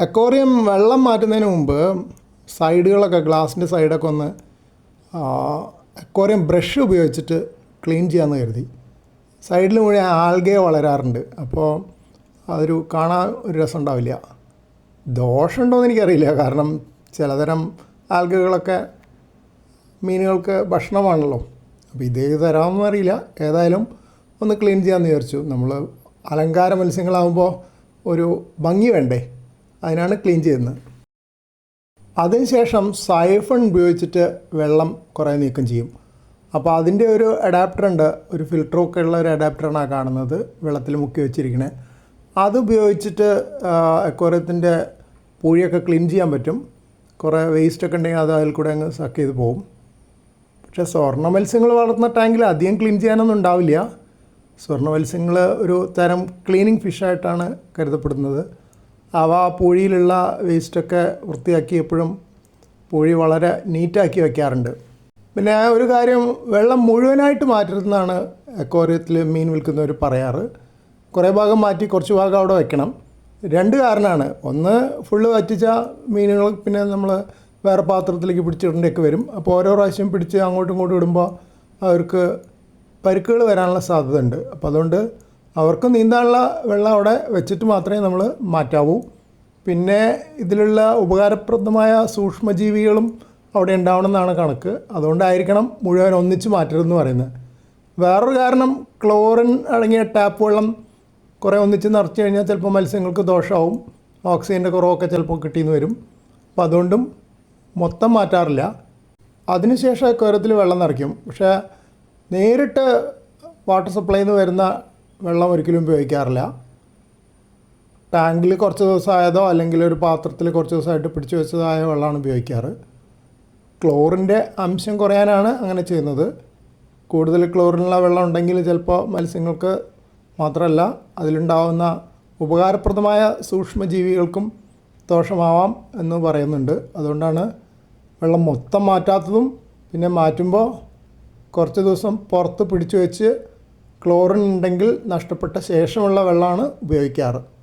Aquarium വെള്ളം മാറ്റുന്നതിന് മുമ്പ് സൈഡുകളൊക്കെ ഗ്ലാസിന്റെ സൈഡൊക്കെ ഒന്ന് അക്വേറിയം ബ്രഷ് ഉപയോഗിച്ചിട്ട് ക്ലീൻ ചെയ്യാമെന്ന് കരുതി. സൈഡിൽ മുഴുവൻ ആൽഗെ വളരാറുണ്ട്. അപ്പോൾ അതൊരു കാണാൻ ഒരു രസം ഉണ്ടാവില്ല ദോഷമുണ്ടോയെന്ന് എനിക്കറിയില്ല. കാരണം ചിലതരം ആൽഗകളൊക്കെ മീനുകൾക്ക് ഭക്ഷണമാണല്ലോ. അപ്പോൾ ഇതേ തരാമെന്ന് അറിയില്ല. ഏതായാലും ഒന്ന് ക്ലീൻ ചെയ്യാമെന്ന് വിചാരിച്ചു. നമ്മൾ അലങ്കാര മത്സ്യങ്ങളാകുമ്പോൾ ഒരു ഭംഗി വേണ്ടേ? അതിനാണ് ക്ലീൻ ചെയ്യുന്നത്. അതിനുശേഷം സൈഫൺ ഉപയോഗിച്ചിട്ട് വെള്ളം കുറേ നീക്കം ചെയ്യും. അപ്പോൾ അതിന്റെ ഒരു അഡാപ്റ്റർ ഉണ്ട്. ഒരു ഫിൽറ്ററൊക്കെ ഉള്ള ഒരു അഡാപ്റ്ററാണ് കാണുന്നത്. വെള്ളത്തിൽ മുക്കി വെച്ചിരിക്കണേ. അത് ഉപയോഗിച്ചിട്ട് അക്വറിയത്തിന്റെ പൂഴിയൊക്കെ ക്ലീൻ ചെയ്യാൻ പറ്റും. കുറേ വേസ്റ്റൊക്കെ ഉണ്ടെങ്കിൽ അത് അതിൽ കൂടെ അങ്ങ് സക്ക് ചെയ്ത് പോകും. പക്ഷേ സ്വർണ മത്സ്യങ്ങൾ വളർത്തുന്ന ടാങ്കിൽ അധികം ക്ലീൻ ചെയ്യാനൊന്നും ഉണ്ടാവില്ല. സ്വർണ മത്സ്യങ്ങൾ ഒരു തരം ക്ലീനിങ് ഫിഷായിട്ടാണ് കരുതപ്പെടുന്നത്. അവ പൂഴിയിലുള്ള വേസ്റ്റൊക്കെ വൃത്തിയാക്കി എപ്പോഴും പൂഴി വളരെ നീറ്റാക്കി വയ്ക്കാറുണ്ട്. പിന്നെ ഒരു കാര്യം വെള്ളം മുഴുവനായിട്ട് മാറ്റരുതെന്നാണ് അക്വാറിയത്തിൽ മീൻ വിൽക്കുന്നവർ പറയാറ്. കുറേ ഭാഗം മാറ്റി കുറച്ച് ഭാഗം അവിടെ വെക്കണം രണ്ട് കാരണമാണ് ഒന്ന് ഫുള്ള് വറ്റിച്ച മീനുകൾ പിന്നെ നമ്മൾ വേറെ പാത്രത്തിലേക്ക് പിടിച്ചിടേണ്ടിയൊക്കെ വരും. അപ്പോൾ ഓരോ പ്രാവശ്യം പിടിച്ച് അങ്ങോട്ടും ഇങ്ങോട്ടും ഇടുമ്പോൾ അവർക്ക് പരുക്കുകൾ വരാനുള്ള സാധ്യതയുണ്ട്. അപ്പോൾ അതുകൊണ്ട് അവർക്ക് നീന്താനുള്ള വെള്ളം അവിടെ വെച്ചിട്ട് മാത്രമേ നമ്മൾ മാറ്റാവൂ. പിന്നെ ഇതിലുള്ള ഉപകാരപ്രദമായ സൂക്ഷ്മജീവികളും അവിടെ ഉണ്ടാവണമെന്നാണ് കണക്ക്. അതുകൊണ്ടായിരിക്കണം മുഴുവൻ ഒന്നിച്ച് മാറ്റരുതെന്ന് പറയുന്നത്. വേറൊരു കാരണം ക്ലോറിൻ അടങ്ങിയ ടാപ്പ് വെള്ളം കുറേ ഒന്നിച്ച് നിറച്ച് കഴിഞ്ഞാൽ ചിലപ്പോൾ മത്സ്യങ്ങൾക്ക് ദോഷമാവും. ഓക്സിജന്റെ കുറവൊക്കെ ചിലപ്പോൾ കിട്ടിയെന്ന് വരും. അപ്പോൾ അതുകൊണ്ടും മൊത്തം മാറ്റാറില്ല. അതിനുശേഷം കുരത്തിൽ വെള്ളം നിറയ്ക്കും. പക്ഷേ നേരിട്ട് വാട്ടർ സപ്ലൈയിൽ നിന്ന് വരുന്ന വെള്ളം ഒരിക്കലും ഉപയോഗിക്കാറില്ല. ടാങ്കിൽ കുറച്ച് ദിവസമായതോ അല്ലെങ്കിൽ ഒരു പാത്രത്തിൽ കുറച്ച് ദിവസമായിട്ട് പിടിച്ചു വെച്ചതായ വെള്ളമാണ് ഉപയോഗിക്കാറ്. ക്ലോറിന്റെ അംശം കുറയാനാണ് അങ്ങനെ ചെയ്യുന്നത്. കൂടുതൽ ക്ലോറിനുള്ള വെള്ളം ഉണ്ടെങ്കിൽ ചിലപ്പോൾ മത്സ്യങ്ങൾക്ക് മാത്രമല്ല അതിലുണ്ടാവുന്ന ഉപകാരപ്രദമായ സൂക്ഷ്മജീവികൾക്കും ദോഷമാവാം എന്ന് പറയുന്നുണ്ട്. അതുകൊണ്ടാണ് വെള്ളം മൊത്തം മാറ്റാത്തതും പിന്നെ മാറ്റുമ്പോൾ കുറച്ച് ദിവസം പുറത്ത് പിടിച്ചു വെച്ച് ക്ലോറിൻ ഉണ്ടെങ്കിൽ നഷ്ടപ്പെട്ട ശേഷമുള്ള വെള്ളമാണ് ഉപയോഗിക്കാറ്.